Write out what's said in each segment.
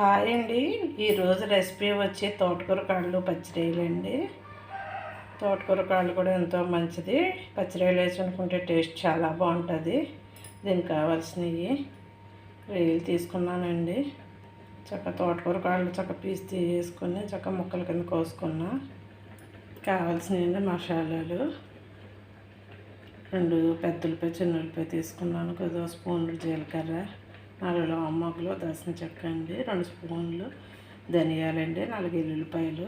Hi అండి. ఈరోజు recipe వచ్చి తోటకూర కాళ్ళు పచ్చిరొయ్యలు అండి. తోటకూర కాళ్ళు కూడా ఎంతో మంచిది. పచ్చిరేలు వేసి అనుకుంటే టేస్ట్ చాలా బాగుంటుంది. దీనికి కావాల్సినవి రొయ్యలు తీసుకున్నానండి. చక్క తోటకూర కాళ్ళు చక్క పీస్ తీసుకుని చక్క ముక్కల కింద కోసుకున్నా. కావాల్సినవి మసాలాలు. రెండు పెద్దలపై చిన్నలపై తీసుకున్నాను కొద్దిగా స్పూన్లు జీలకర్ర. నాలుగు అమ్మకులు దర్శన చెక్క అండి రెండు స్పూన్లు ధనియాలండి నాలుగు ఎల్లుల్లిపాయలు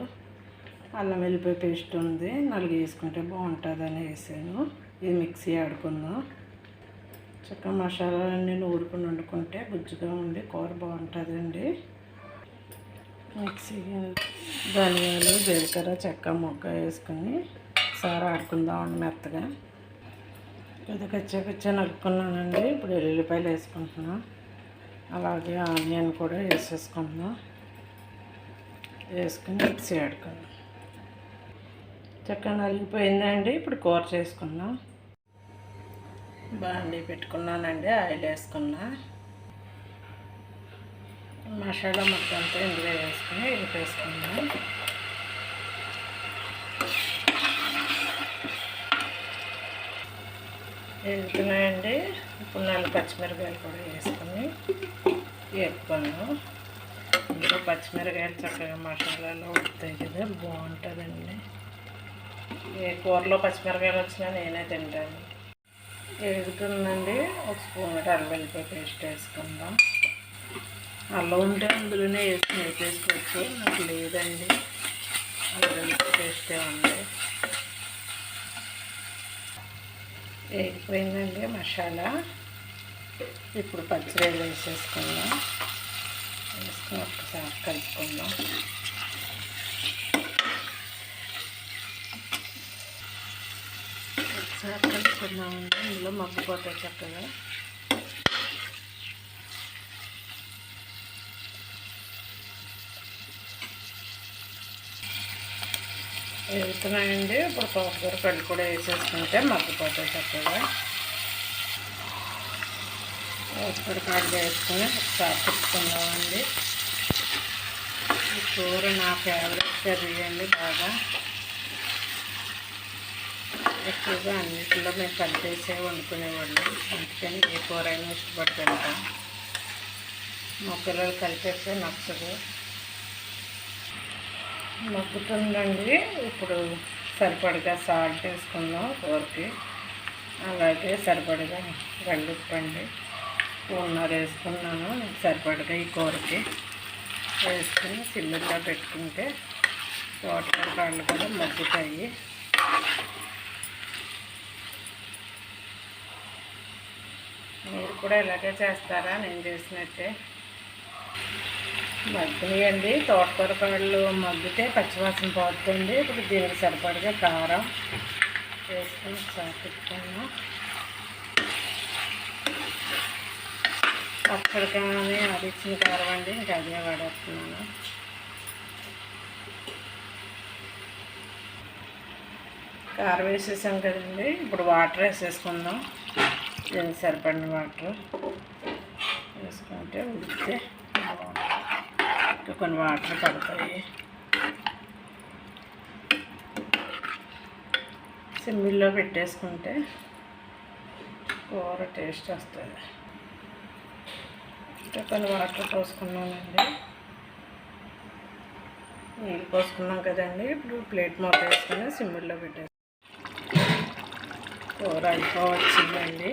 అల్లం వెల్లిపాయ పేస్ట్ ఉంది నాలుగు వేసుకుంటే బాగుంటుందని వేసాను. ఇది మిక్సీ ఆడుకుందాం. చక్క మసాలాలన్నీ నూరుకుని వండుకుంటే గుజ్జుగా ఉండి కూర బాగుంటుందండి. మిక్సీ ధనియాలు జీలకర్ర చెక్క మొక్క వేసుకొని ఆడుకుందాం ఆడుకుందామండి మెత్తగా. కొద్దిగా కచ్చా కచ్చా నలుపుకున్నానండి. ఇప్పుడు ఎల్లుల్లిపాయలు వేసుకుంటున్నాను అలాగే ఆనియన్ కూడా వేసేసుకుందాం వేసుకుని మిక్సీ ఆడుకుందాం. చక్కగా నలిగిపోయిందండి. ఇప్పుడు కూర చేసుకుందాం. బాండి పెట్టుకున్నానండి ఆయిల్ వేసుకున్నా. మసాలా మొత్తం అంతా ఇందులో వేసుకుని వేసుకుందాం వెళ్తున్నాయండి ఇప్పుడు నాలుగు పచ్చిమిరపకాయలు కూడా వేసుకొని వేపుకున్నాం ఇందులో పచ్చిమిరపకాయలు చక్కగా మసాలాలో ఉడుతాయి కదా బాగుంటుందండి. ఏ కూరలో పచ్చిమిరపకాయలు వచ్చినా నేనే తింటాను. వేసుకుందండి ఒక స్పూన్ అల్లం వెల్లిపాయ పేస్ట్ వేసుకుందాం. అల్లం ఉంటే అందులోనే వేసి వేపేసుకోవచ్చు నాకు లేదండి. అల్లం వెల్లిపాయ పేస్టే ఉంది వేగిపోయిందండి మసాలా. ఇప్పుడు పచ్చిరేలు వేసేసుకుందాం. వేసుకుని ఒక్కసారి కలుపుకుందాం. ఒకసారి కలుపుకుందామండి ఇందులో మగ్గిపోతాయి చక్కగా. వేగుతున్నాయండి ఇప్పుడు తోటకూర పెళ్ళి కూడా వేసేసుకుంటే మగ్గిపోతాయి చక్కగా. తోటకూర వేసుకుని ఒకసారి తిప్పుకుందామండి. ఈ కూర నా ఫేవరెట్ కర్రీ అండి బాగా. ఎక్కువగా అన్నింటిలో మేము కలిపేసే వండుకునేవాళ్ళు. అందుకని ఏ కూర అయినా ఇష్టపడి తింటాం. మా పిల్లలు కలిపేస్తే నచ్చదు. మగ్గుతుందండి ఇప్పుడు సరిపడగా సాల్ట్ వేసుకుందాం కూరకి. అలాగే సరిపడగా గల్లుప్పండి ఉన్నర వేసుకున్నాను సరిపడగా ఈ కూరకి. వేసుకుని సిమ్మిలో పెట్టుకుంటే తోటకూర కాళ్ళు కూడా మగ్గుతాయి. మీరు కూడా ఇలాగే చేస్తారా? నేను చేసినట్టే. మగ్గినాయండి. తోటకూర కాళ్ళు మగ్గితే పచ్చివాసన పోతుంది ఇప్పుడు దీనికి సరిపడగా కారం వేసుకొని ఒకసారి పెట్టుకున్నాం పచ్చడి కానీ అది ఇచ్చిన కారం అండి. ఇంకా అదే వాడేస్తున్నాను. కారం వేసేసాం కదండి. ఇప్పుడు వాటర్ వేసేసుకుందాం. దీనికి సరిపడిన వాటర్ వేసుకుంటే ఉడికితే ఇంకా కొన్ని వాటర్ పడతాయి. సిమ్మిల్లో పెట్టేసుకుంటే కూర టేస్ట్ వస్తుంది. ఇంకా కొన్ని వాటర్ పోసుకున్నానండి. నీళ్ళు పోసుకున్నాం కదండి. ఇప్పుడు ప్లేట్ మూత వేసుకుని సిమ్మిల్లో పెట్టేసి కూర అయిపోవచ్చిందండి.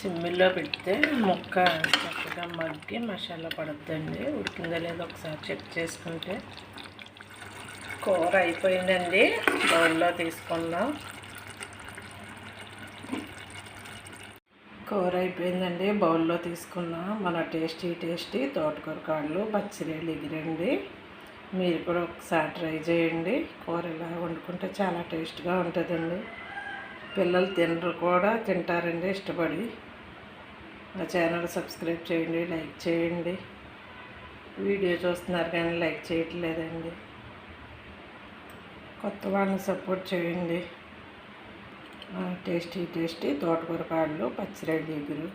సిమ్మిల్లో పెడితే ముక్క చక్కగా మగ్గి మసాలా పడుతుందండి ఉడికిందో లేదో ఒకసారి చెక్ చేసుకుంటే కూర అయిపోయిందండి. బౌల్లో తీసుకుందాం. కూర అయిపోయిందండి. బౌల్లో తీసుకున్నాం. మన టేస్టీ టేస్టీ తోటకూర కాళ్ళు పచ్చిరేళ్ళు ఎగిరండి. మీరు కూడా ఒకసారి ట్రై చేయండి. కూర ఇలా వండుకుంటే చాలా టేస్ట్గా ఉంటుందండి. పిల్లలు తినరు కూడా తింటారండి ఇష్టపడి. నా ఛానల్ సబ్స్క్రైబ్ చేయండి లైక్ చేయండి. వీడియో చూస్తున్నారు కానీ లైక్ చేయట్లేదండి. కొత్త వాళ్ళని సపోర్ట్ చేయండి. టేస్టీ టేస్టీ తోటకూర కాళ్ళు పచ్చిరెడ్డి ఎగురు.